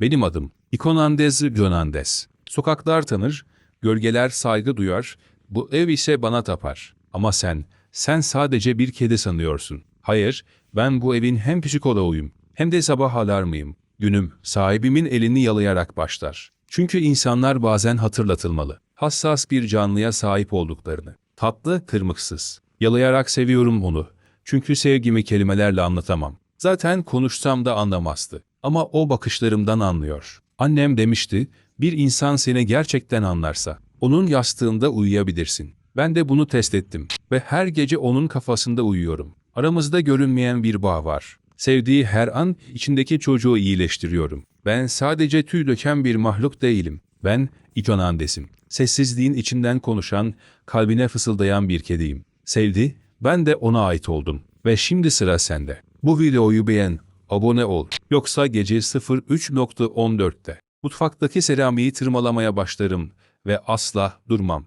Benim adım İkonandez Gönandes. Sokaklar tanır, gölgeler saygı duyar, bu ev ise bana tapar. Ama sen, sen sadece bir kedi sanıyorsun. Hayır, ben bu evin hem psikoloğuyum, hem de sabah alarmıyım. Günüm, sahibimin elini yalayarak başlar. Çünkü insanlar bazen hatırlatılmalı. Hassas bir canlıya sahip olduklarını. Tatlı, kırmıksız. Yalayarak seviyorum onu. Çünkü sevgimi kelimelerle anlatamam. Zaten konuşsam da anlamazdı. Ama o bakışlarımdan anlıyor. Annem demişti, bir insan seni gerçekten anlarsa, onun yastığında uyuyabilirsin. Ben de bunu test ettim ve her gece onun kafasında uyuyorum. Aramızda görünmeyen bir bağ var. Sevdiği her an içindeki çocuğu iyileştiriyorum. Ben sadece tüy döken bir mahluk değilim. Ben İkonandes'im. Sessizliğin içinden konuşan, kalbine fısıldayan bir kediyim. Sevdi, ben de ona ait oldum. Ve şimdi sıra sende. Bu videoyu beğen, abone ol. Yoksa gece 03.14'te mutfaktaki seramiği tırmalamaya başlarım ve asla durmam.